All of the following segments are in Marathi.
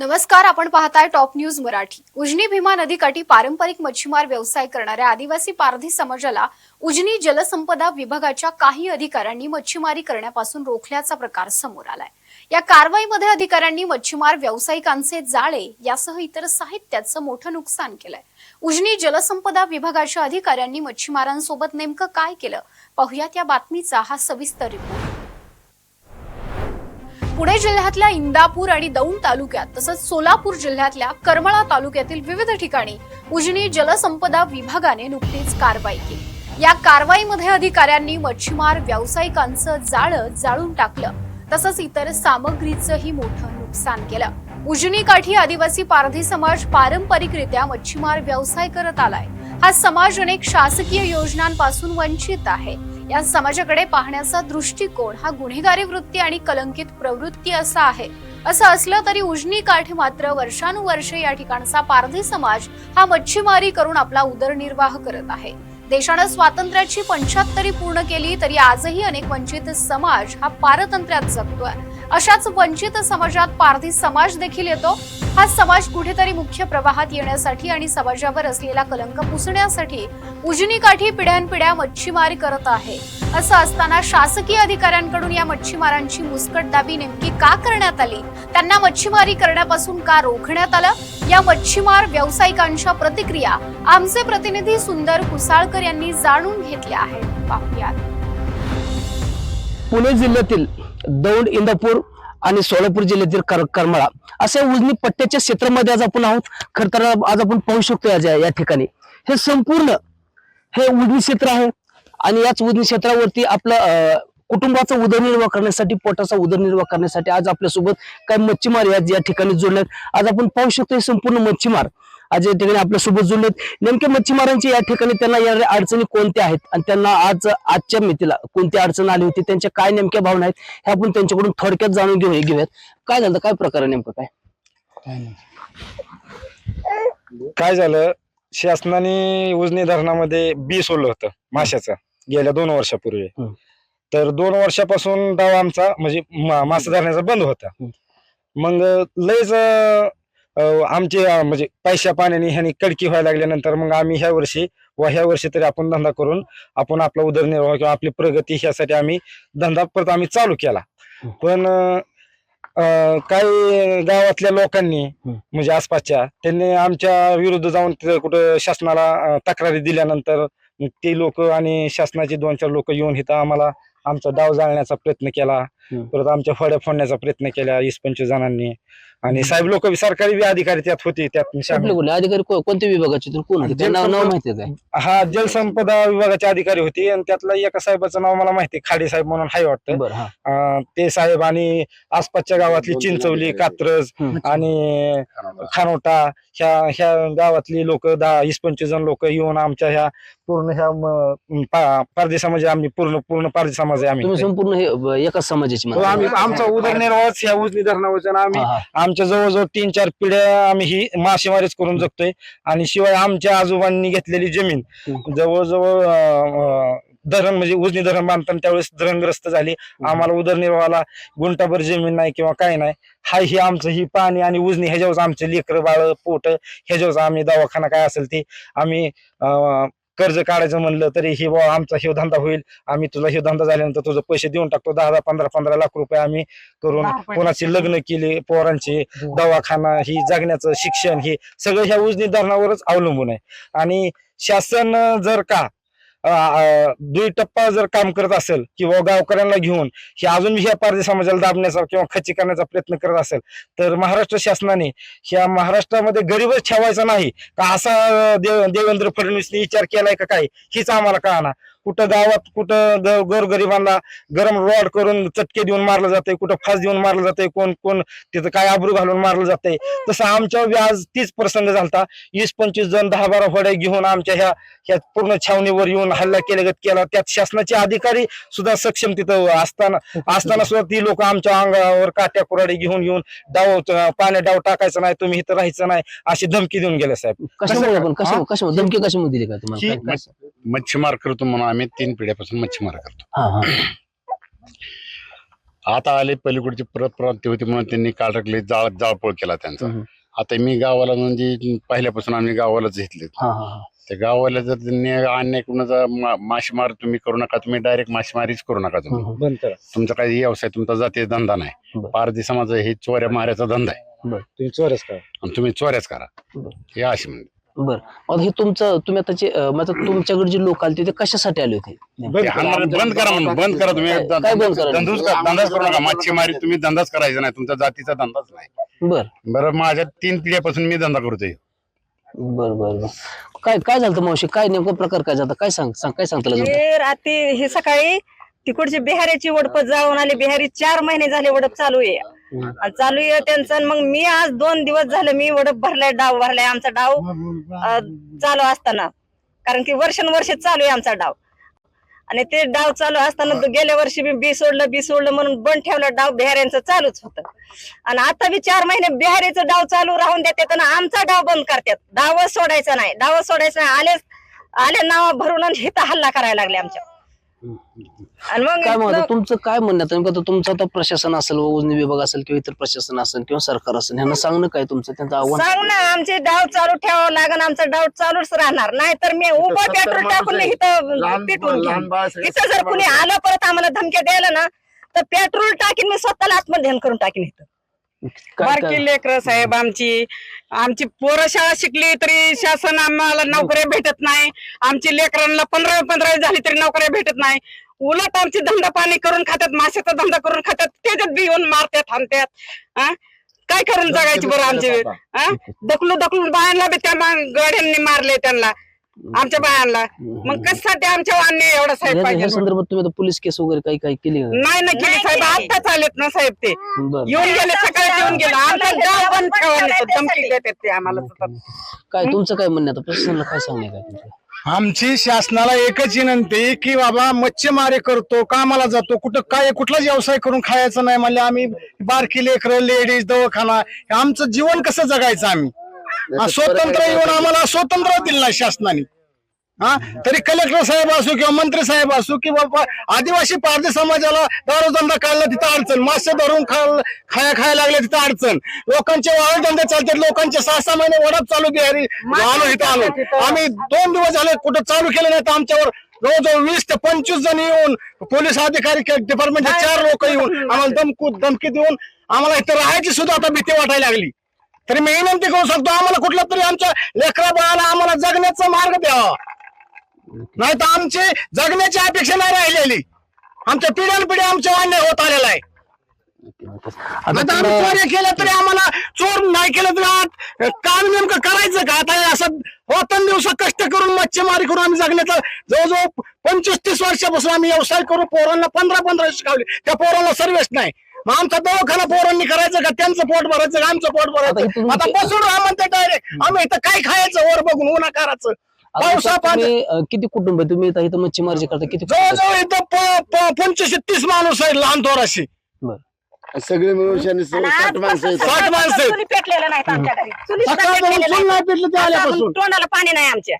नमस्कार आपण पाहताय टॉप न्यूज मराठी. उजनी भीमा नदीकाठी पारंपरिक मच्छीमार व्यवसाय करणाऱ्या आदिवासी पारधी समाजाला उजनी जलसंपदा विभागाच्या काही अधिकाऱ्यांनी मच्छीमारी करण्यापासून रोखल्याचा प्रकार समोर आलाय. या कारवाईमध्ये अधिकाऱ्यांनी मच्छीमार व्यावसायिकांचे जाळे यासह इतर साहित्याचं मोठं नुकसान केलंय. उजनी जलसंपदा विभागाच्या अधिकाऱ्यांनी मच्छीमारांसोबत नेमकं काय केलं? पाहुयात या बातमीचा हा सविस्तर रिपोर्ट पुणे जिल्ह्यातल्या इंदापूर आणि दौंड तालुक्यात तसंच सोलापूर जिल्ह्यातल्या करमळा तालुक्यातील विविध ठिकाणी उजनी जलसंपदा विभागाने नुकतीच कारवाई केली. या कारवाईमध्ये अधिकाऱ्यांनी मच्छीमार व्यावसायिकांचं जाळं जाळून टाकलं तसंच इतर सामग्रीचंही मोठं नुकसान केलं. उजनी काठी आदिवासी पारधी समाज पारंपरिकरित्या मच्छीमार व्यवसाय करत आलाय. हा समाज अनेक शासकीय योजनांपासून वंचित आहे. या समाजाकडे पाहण्याचा दृष्टिकोन हा गुन्हेगारी वृत्ती आणि कलंकित प्रवृत्ती असा आहे. असं असलं तरी उजनी काठी मात्र वर्षानुवर्षे या ठिकाणचा पारधी समाज हा मच्छीमारी करून आपला उदरनिर्वाह करत आहे. देशानं स्वातंत्र्याची पंच्याहत्तरी पूर्ण केली तरी आजही अनेक वंचित समाज हा पारतंत्र्यात जगतोय. अशाच वंचित समाजात पारधी समाज देखील येतो. हा समाज कुठेतरी मुख्य प्रवाहात येण्यासाठी आणि समाजावर असलेला कलंक पुसण्यासाठी उजनी काठी पिढ्यानपिढ्या मच्छीमारी करत आहे. असं असताना शासकीय अधिकाऱ्यांकडून या मच्छीमारांची मुस्कटदाबी नेमकी का करण्यात आली? त्यांना मच्छीमारी करण्यापासून का रोखण्यात आलं? या मच्छीमार व्यावसायिकांच्या प्रतिक्रिया आमचे प्रतिनिधी सुंदर कुसाळकर यांनी जाणून घेतल्या आहेत. पाहुयात. पुणे जिल्ह्यातील दौंड इंदापूर आणि सोलापूर जिल्ह्यातील कर करमाळा अशा उजनी पट्ट्याच्या क्षेत्रामध्ये आज आपण आहोत. खर तर आज आपण पाहू शकतो या या ठिकाणी. हे संपूर्ण हे उजनी क्षेत्र आहे आणि याच उजनी क्षेत्रावरती आपलं अं, कुटुंबाचा उदरनिर्वाह करण्यासाठी पोटाचा उदरनिर्वाह करण्यासाठी आज आपल्यासोबत काही मच्छीमार या या ठिकाणी जोडल्यात आज आपण पाहू शकतो हे संपूर्ण मच्छीमार आज या ठिकाणी आपल्यासोबत जोडलेत नेमके मच्छीमारांची या ठिकाणी त्यांना या अडचणी कोणत्या आहेत? आणि त्यांना आज आजच्या मितीला कोणती अडचण आली होती? त्यांच्या काय नेमक्या भावना आहेत? हे आपण त्यांच्याकडून थोडक्यात जाणून घेऊ घेऊयात. काय झालं? काय प्रकार आहे नेमकं काय? काय झालं? शासनाने उजनी धरणामध्ये बी सोडलं होतं माशाचं गेल्या दोन वर्षापूर्वी. तर दोन वर्षापासून डाव आमचा म्हणजे मासा धरण्याचा बंद होता. मग लयच आमचे म्हणजे पैशा पाण्याने ह्यानी कडकी व्हायला लागल्यानंतर मग आम्ही ह्या वर्षी व ह्या वर्षी तरी आपण धंदा करून आपण आपला उदरनिर्वाह किंवा आपली प्रगती ह्यासाठी आम्ही धंदा परत आम्ही चालू केला. पण काही गावातल्या लोकांनी म्हणजे आसपासच्या त्यांनी आमच्या विरुद्ध जाऊन तिथं कुठं शासनाला तक्रारी दिल्यानंतर ते लोक आणि शासनाचे दोन चार लोक येऊन इथं आम्हाला आमचा डाव जाळण्याचा प्रयत्न केला. परत आमच्या फड्या फोडण्याचा प्रयत्न केला वीस पंचवीस जणांनी. आणि साहेब लोक सरकारी बी अधिकारी त्यात होते त्यात अधिकारी? को- कोणत्या विभागाचे? तर कोण होते? त्यांना नाव नाव माहिती आहे. काय हा जलसंपदा विभागाचे अधिकारी होते आणि त्यातला एका साहेबाचं नाव मला माहिती खाडे साहेब म्हणून हाय वाटतं. बरं हा. अं, ते साहेब आणि आसपासच्या गावातली चिंचवली कात्रज हम्म. आणि खानोटा. ह्या ह्या गावातली लोक दहा वीस पंचवीस जण लोक येऊन आमच्या ह्या पूर्ण ह्या म, पा- पारधी समाज आहे आम्ही पूर्ण पूर्ण पारधी समाज आहे तुम्ही आम्ही संपूर्ण हे ब- एकाच समाजाची आम्ही आमचा उदरनिर्वाहच ह्या उजनी धरणावरचा आणि आम्ही हा. आमच्या जवळजवळ तीन चार पिढ्या आम्ही ही मासेमारीच करून जगतोय. आणि शिवाय आमच्या आजोबांनी घेतलेली जमीन हम्म. जवळजवळ अं, धरण म्हणजे उजनी धरण बांधताना त्यावेळेस धरणग्रस्त झाली. आम्हाला उदरनिर्वाहाला गुंटाभर जमीन नाही किंवा काय नाही. हा ही आमचं ही पाणी आणि उजनी ह्याच्यावरच आमचे लेकर बाळ पोट ह्याच्यावरच आम्ही दवाखाना काय असेल ते आम्ही अं, कर्ज काढायचं म्हणलं तरी ही बुवा आमचा हे धंदा होईल. आम्ही तुला हे धंदा झाल्यानंतर तुझं पैसे देऊन टाकतो. दहा दहा पंधरा पंधरा लाख रुपये आम्ही करून कोणाची लग्न केली पोरांची दवाखाना ही जगण्याचं शिक्षण हे सगळं ह्या उजनी धरणावरच अवलंबून आहे. आणि शासन जर का दुई टप्पा जर काम करत असेल किंवा गावकऱ्यांना घेऊन हे अजून ह्या पारधी समाजाला दाबण्याचा किंवा खच्ची करण्याचा प्रयत्न करत असेल तर महाराष्ट्र शासनाने ह्या महाराष्ट्रामध्ये गरीबच ठेवायचा नाही. का असा देव देवेंद्र फडणवीसने विचार केलाय का काय? हीच आम्हाला कळाना. कुठं गावात कुठं गोरगरिबांना गरम रॉड करून चटके देऊन मारलं जातंय कुठं फास देऊन मारलं जातंय कोण कोण तिथं काय आबरू घालून मारलं जातंय. तसं आमच्या बी आज तीच प्रसंग झालता. वीस पंचवीस जण दहा बारा होड्या घेऊन आमच्या ह्या ह्या पूर्ण छावणीवर येऊन हल्ला केल्यागत केला. त्यात शासनाचे अधिकारी सुद्धा सक्षम तिथं असताना असताना सुद्धा ती लोक आमच्या अंगावर काट्या कुराडी घेऊन येऊन डाव पाण्यात डाव टाकायचं नाही तुम्ही इथं राहायचं नाही अशी धमकी देऊन गेले साहेब. कशामुळे? कशा धमकी कशामुळे दिली का तुम्हाला? मच्छीमार करतो म्हणून आम्ही तीन पिढ्यापासून मच्छीमार करतो. हा हा. आता आले पलीकडची परत प्रांती होती म्हणून त्यांनी काल टाकले जाळ जाळपोळ केला त्यांचा. हम्म. आता मी गावाला म्हणजे पहिल्यापासून आम्ही गावालाच घेतले हा हा हा. त्या गावाला जर त्यांनी अन्याय कुणाचा मा- मासेमार तुम्ही करू नका तुम्ही डायरेक्ट मासेमारीच करू नका तुम्ही. हम्म. बंद करा. तुमचा काही व्यवसाय तुमचा जातीय धंदा नाही. बरं. पारधी समाज हे चोऱ्या माऱ्याचा धंदा आहे. तुम्ही चोरस करा. आणि तुम्ही चोऱ्याच करा. बरं. हे अशी म्हणते. बर. मग हे तुमचं तुम्ही आता जे अं, आता तुमच्याकडे जे लोक आले ते कशासाठी आले होते? बंद ते हाणणारे बंद करा म्हणून बंद करा तुम्ही. काय- बंद करा? धंदूच करा- धंदाच करू नका. मच्छीमारी तुम्ही धंदाच करायचा नाही. तुमच्या जातीचा धंदाच नाही. बर. बरं माझ्या तीन पिढ्यापासून मी धंदा करतोय. बर बर बर. काय काय झालं मावशी? काय नेमका प्रकार काय झाला? काय सांग सांग काय सांगता? हे रात्री हे सकाळी तिकडची बिहारीची वडप जाऊन आली. बिहारी चार महिने झाले वडप चालू आहे. चालू आहे त्यांचं आणि मग मी आज दोन दिवस झाले मी वडप भरलाय डाव भरलाय आमचा डाव अं, चालू असताना. कारण की वर्षानुवर्ष चालू आहे आमचा डाव. आणि ते डाव चालू असताना तो गेल्या वर्षी मी बी सोडलं बी सोडलं म्हणून बंद ठेवला डाव बिहाऱ्यांचं चालूच होतं. आणि आता बी चार महिने बिहारीचं डाव चालू राहून देतात आणि आमचा डाव बंद करतात. डावच सोडायचा नाही डावच सोडायचा नाही आले आले नाव भरून आणि हिथं हल्ला करायला लागले आमच्या. आणि काय मग तुमचं काय म्हणणं? आहे? नेमकं आता तुमचं आता प्रशासन असेल व उजनी विभाग असेल किंवा इतर प्रशासन असेल किंवा सरकार असेल ह्यांना सांगणं काय तुमचं? त्यांचं आव्हान सांग ना आमचे डाव चालू ठेवावं लागेल आमचा डाव चालूच राहणार. नाही तर मी उभं पेट्रोल टाकून इथं पेटून घेईन. इथं जर कुणी आलं परत आम्हाला धमक्या द्यायला ना तर पेट्रोल टाकीन मी स्वतःला आत्मध्यान करून टाकीन इथं. बारकी लेकर साहेब आमची. आमची पोरं शाळा शिकली तरी शासन आम्हाला नोकऱ्या भेटत नाही. आमची लेकरांना पंधरावी पंधरावी झाली तरी नोकऱ्या भेटत नाही. उलट आमची धंदा पाणी करून खातात माशाचा धंदा करून खातात त्याच्यात बी येऊन मारतात हाणतात हा? काय करून जगायची बरं आमची? दखलू दखलून बायांना बी त्या गाड्यांनी मारले त्यांना. आमच्या बायांना मग कशासाठी आमच्या अन्याय एवढा साहेब पाहिजे? ह्या संदर्भात तुम्ही आता पोलीस केस वगैरे काही काही केली का? नाही ना केली साहेब. आत्ताच आलेत ना साहेब ते. बरं. येऊन गेले सकाळी येऊन गेले. आमचा गाव बंद ठेवायला धमकी देतात ते आम्हाला सतत. काय तुमचं काय म्हणणं आहे? आता प्रशासनाला काय सांगणे काय तुमचं? आमची शासनाला एकच विनंती की बाबा मच्छीमारी करतो कामाला जातो कुठं काय कुठलाच व्यवसाय करून खायचा नाही म्हणजे आम्ही. बारकी लेकरं लेडीज दवाखाना हे आमचं जीवन कसं जगायचं आम्ही? स्वतंत्र येऊन आम्हाला स्वतंत्र दिलं नाही शासनाने. हा? तरी कलेक्टर साहेब असो किंवा मंत्री साहेब असो किंवा आदिवासी पारधी समाजाला दारूधंदा काढला तिथं अडचण मासे धरून खाल खाया खायला लागले तिथं अडचण. लोकांचे वाळधंदे चालतात लोकांचे सहा सहा महिने वडाप चालू बिहारी आलो इथं आलो. आम्ही दोन दिवस झाले कुठं चालू केलं नाही तर आमच्यावर जवळजवळ वीस ते पंचवीस जण येऊन पोलीस अधिकारी डिपार्टमेंटचे चार लोक येऊन आम्हाला धमकू धमकी देऊन आम्हाला इथं राहायची सुद्धा आता भीती वाटायला लागली. तरी मी विनंती करू शकतो आम्हाला कुठला तरी आमच्या लेकरा बाळाला आम्हाला जगण्याचा मार्ग द्यावा नाही तर आमची जगण्याची अपेक्षा नाही राहिलेली. आमच्या पिढ्यानपिढ्या आमच्या अन्याय होत आलेला आहे. आता आम्ही चोरी केलं तरी आम्हाला चोर नाही केलं तरी काम नेमकं करायचं का? आता असं होतन दिवस कष्ट करून मच्छीमारी करून आम्ही जगण्याचा जवळजवळ पंचवीस तीस वर्षापासून आम्ही व्यवसाय करून पोरांना पंधरा पंधरा शिकावले त्या पोरांना सर्व्हिस नाही. मग आमचा दवाखाना पोरांनी करायचं का? त्यांचं पोट भरायचं का? आमचं पोट भरायचं? आता बसून राहा म्हणते डायरेक्ट आम्ही इथं काय खायचं? वर बघून आता पावसा पाणी किती कुटुंब आहे? तुम्ही इथं इथं मच्छीमारी करता किती आहे? जवळजवळ इथं पंचवीस तीस माणूस आहेत लहान थोराशी. सगळे मिळून शनी साठ माणसं. साठ माणसं आहेत. चुली पेटलेलं नाही आमच्या घरी चुली सुद्धा सकाळपासून पेटलेलं चूल नाही. नाही पेटलं ते आता आल्यापासून. तोंडाला पाणी नाही आमच्या.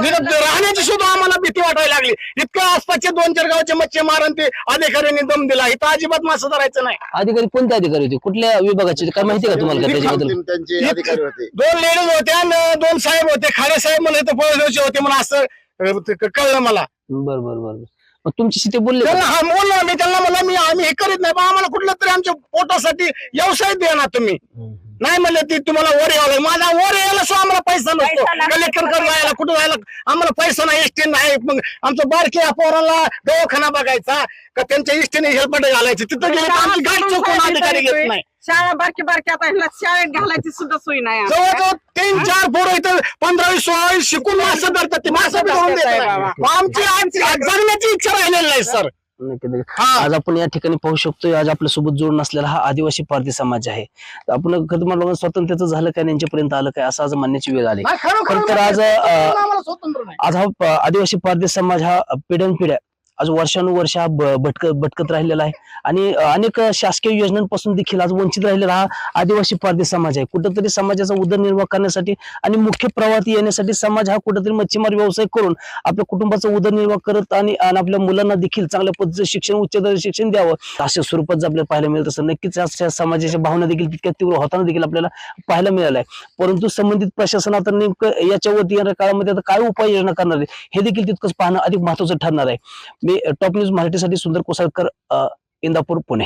निरब- राहण्याची सुद्धा आम्हाला भीती वाटायला लागली. इतक्या आसपासचे दोन चार गावचे मच्छी मारण ते अधिकाऱ्यांनी दम दिला. इथं अजिबात मासे धरायचं नाही. अधिकारी कोणते अधिकारी होते? कुठल्या विभागाचे? काय माहिती का तुम्हाला का त्याच्याबद्दल? त्यांचे अधिकारी होते. दोन लेडीज होत्या आणि दोन साहेब होते. खाडे साहेब म्हणून इथं पळदेवचे होते म्हणून असं अं, ते क- कळलं मला. बर बर बर. मग तुमच्याशी ते बोलले? त्यांना हा बोललो मी त्यांना म्हणलं मी आम्ही हे करीत नाही पण आम्हाला कुठलं तरी आमच्या पोटासाठी व्यवसाय द्या ना तुम्ही. नाही म्हणले ती तुम्हाला वर यावं. माझा वर यायला सुद्धा आम्हाला पैसा नसतो. कलेक्टर जायला कुठं जायला आम्हाला पैसा नाही एसटी नाही. मग आमच्या बारक्या पोराला दवाखाना बघायचा. का त्यांच्या इष्टीने हेल्पट घालायची. तिथं गेले तर आमची गाठ चुकून अधिकारी घेत नाही. शाळा बारकी बारकी आता ह्याला शाळेत घालायची सुद्धा सोय नाही. जवळजवळ तीन चार पोरं इथं पंधरावी सोळावी शिकून मासे धरतात. ते मासे धरून आमची आमची जगण्याची इच्छा राहिलेली नाही सर. नक्की. आज आपण या ठिकाणी पाहू शकतो आज आपल्यासोबत जोडून असलेला हा आदिवासी पारधी समाज आहे. आपण खरं मला स्वातंत्र्याचं झालं काय यांच्यापर्यंत आलं काय असं आज मानण्याची वेळ आली. खरं तर आज आज हा आदिवासी पारधी समाज हा पिढ्यानपिढ्या आज वर्षानुवर्ष हा भटकत भटकत राहिलेला आहे. आणि अनेक शासकीय योजनांपासून देखील आज वंचित राहिलेला हा आदिवासी परदेश समाज आहे. कुठंतरी समाजाचा उदरनिर्वाह करण्यासाठी आणि मुख्य प्रवाहात येण्यासाठी समाज हा कुठंतरी मच्छीमार व्यवसाय करून आपल्या कुटुंबाचा उदरनिर्वाह करत आणि आपल्या मुलांना देखील चांगल्या पद्धतीचं शिक्षण उच्च शिक्षण द्यावं. अशा स्वरूपात जर आपल्याला पाहायला मिळत असं नक्कीच अशा समाजाच्या भावना देखील तितक्या तीव्र होताना देखील आपल्याला पाहायला मिळालं आहे परंतु संबंधित प्रशासन आता नेमकं याच्यावरती येणाऱ्या काळामध्ये आता काय उपाययोजना करणार आहे हे देखील तितकंच पाहणं अधिक महत्वाचं ठरणार आहे. मी टॉप न्यूज मराठीसाठी सुंदर कोसळकर अ, इंदापूर पुणे.